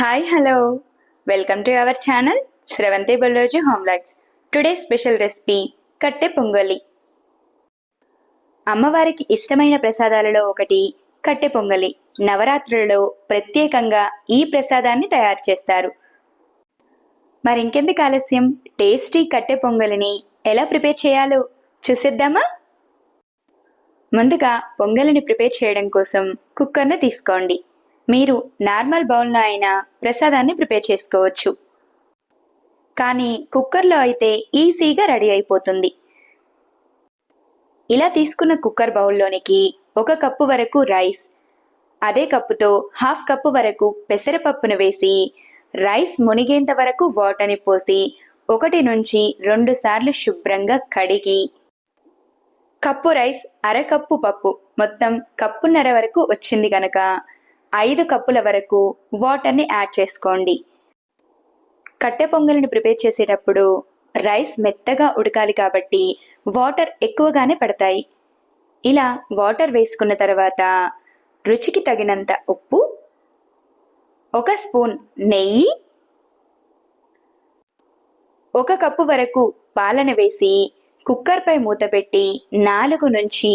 Hi hello welcome to our channel Sravanthi Balloji హోమ్లాక్స్ today special recipe కట్టె పొంగలి అమ్మవారికి ఇష్టమైన ప్రసాదాలలో ఒకటి కట్టె పొంగలి నవరాత్రులలో ప్రత్యేకంగా ఈ ప్రసాదాన్ని తయారు చేస్తారు. మరింకెందుకు ఆలస్యం? టేస్టీ కట్టె పొంగలిని ఎలా ప్రిపేర్ చేయాలో చూసేద్దామా? ముందుగా పొంగలిని ప్రిపేర్ చేయడం కోసం కుక్కర్ను తీసుకోండి. మీరు నార్మల్ బౌల్లో అయినా ప్రసాదాన్ని ప్రిపేర్ చేసుకోవచ్చు. కానీ కుక్కర్లో అయితే ఈజీగా రెడీ అయిపోతుంది. ఇలా తీసుకున్న కుక్కర్ బౌల్లోనికి ఒక కప్పు వరకు రైస్ అదే కప్పుతో హాఫ్ కప్పు వరకు పెసరపప్పును వేసి రైస్ మునిగేంత వరకు వాటర్ని పోసి ఒకటి నుంచి రెండు సార్లు శుభ్రంగా కడిగి కప్పు రైస్ అరకప్పు పప్పు మొత్తం కప్పున్నర వరకు వచ్చింది కనుక ఐదు కప్పుల వరకు వాటర్ని యాడ్ చేసుకోండి. కట్టె పొంగలిని ప్రిపేర్ చేసేటప్పుడు రైస్ మెత్తగా ఉడకాలి కాబట్టి వాటర్ ఎక్కువగానే పడతాయి. ఇలా వాటర్ వేసుకున్న తర్వాత రుచికి తగినంత ఉప్పు ఒక స్పూన్ నెయ్యి ఒక కప్పు వరకు పాలన వేసి కుక్కర్పై మూత పెట్టి నాలుగు నుంచి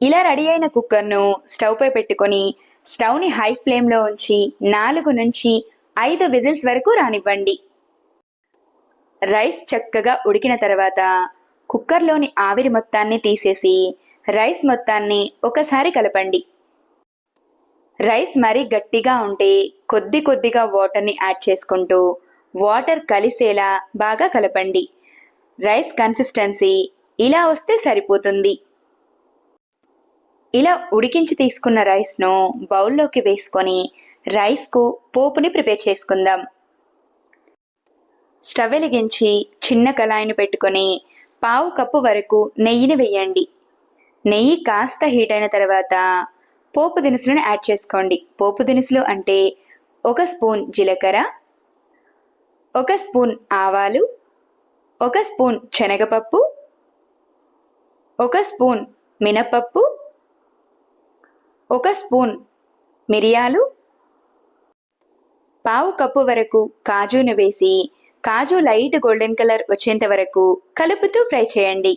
ఇలా రెడీ అయిన కుక్కర్ను స్టవ్పై పెట్టుకొని స్టవ్ని హై ఫ్లేమ్లో ఉంచి నాలుగు నుంచి ఐదు విజిల్స్ వరకు రానివ్వండి. రైస్ చక్కగా ఉడికిన తర్వాత కుక్కర్లోని ఆవిరి మొత్తాన్ని తీసేసి రైస్ మొత్తాన్ని ఒకసారి కలపండి. రైస్ మరీ గట్టిగా ఉంటే కొద్ది కొద్దిగా వాటర్ని యాడ్ చేసుకుంటూ వాటర్ కలిసేలా బాగా కలపండి. రైస్ కన్సిస్టెన్సీ ఇలా వస్తే సరిపోతుంది. ఇలా ఉడికించి తీసుకున్న రైస్ను బౌల్లోకి వేసుకొని రైస్కు పోపుని ప్రిపేర్ చేసుకుందాం. స్టవ్ వెలిగించి చిన్న కళాయిని పెట్టుకొని పావు కప్పు వరకు నెయ్యిని వేయండి. నెయ్యి కాస్త హీట్ అయిన తర్వాత పోపు దినుసులను యాడ్ చేసుకోండి. పోపు దినుసులు అంటే ఒక స్పూన్ జీలకర్ర ఒక స్పూన్ ఆవాలు ఒక స్పూన్ శనగపప్పు ఒక స్పూన్ మినపప్పు ఒక స్పూన్ మిరియాలు పావు కప్పు వరకు కాజును వేసి కాజు లైట్ గోల్డెన్ కలర్ వచ్చేంత వరకు కలుపుతూ ఫ్రై చేయండి.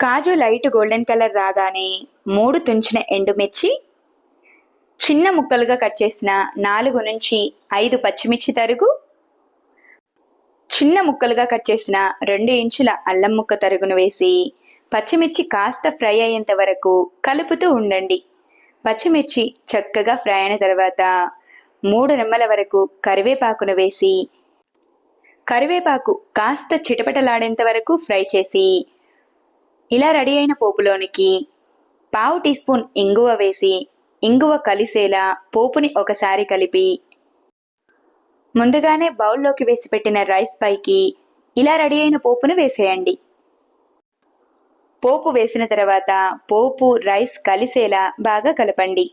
కాజు లైట్ గోల్డెన్ కలర్ రాగానే మూడు తుంచిన ఎండుమిర్చి చిన్న ముక్కలుగా కట్ చేసిన నాలుగు నుంచి ఐదు పచ్చిమిర్చి తరుగు చిన్న ముక్కలుగా కట్ చేసిన రెండు ఇంచుల అల్లం ముక్క తరుగును వేసి పచ్చిమిర్చి కాస్త ఫ్రై అయ్యేంత వరకు కలుపుతూ ఉండండి. పచ్చిమిర్చి చక్కగా ఫ్రై అయిన తర్వాత మూడు నిమ్మల వరకు కరివేపాకును వేసి కరివేపాకు కాస్త చిటపటలాడేంత వరకు ఫ్రై చేసి ఇలా రెడీ అయిన పోపులోనికి పావు టీ స్పూన్ ఇంగువ వేసి ఇంగువ కలిసేలా పోపుని ఒకసారి కలిపి ముందుగానే బౌల్లోకి వేసి పెట్టిన రైస్ పైకి ఇలా రెడీ అయిన పోపును వేసేయండి. పోపు వేసిన తర్వాత పోపు రైస్ కలిసేలా బాగా కలపండి.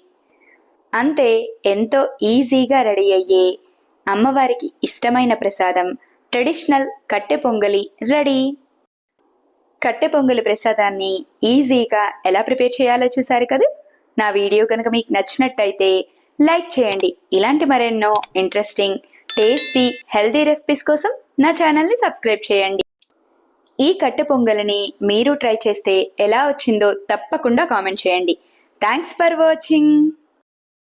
అంతే ఎంతో ఈజీగా రెడీ అయ్యే అమ్మవారికి ఇష్టమైన ప్రసాదం ట్రెడిషనల్ కట్టె పొంగలి రెడీ. కట్టె పొంగలి ప్రసాదాన్ని ఈజీగా ఎలా ప్రిపేర్ చేయాలో చూసారు కదా? నా వీడియో కనుక మీకు నచ్చినట్టయితే లైక్ చేయండి. ఇలాంటి మరెన్నో ఇంట్రెస్టింగ్ టేస్టీ హెల్దీ రెసిపీస్ కోసం నా ఛానల్ని సబ్స్క్రైబ్ చేయండి. ఈ కట్టె పొంగలిని మీరు ట్రై చేస్తే ఎలా వచ్చిందో తప్పకుండా కామెంట్ చేయండి. Thanks for watching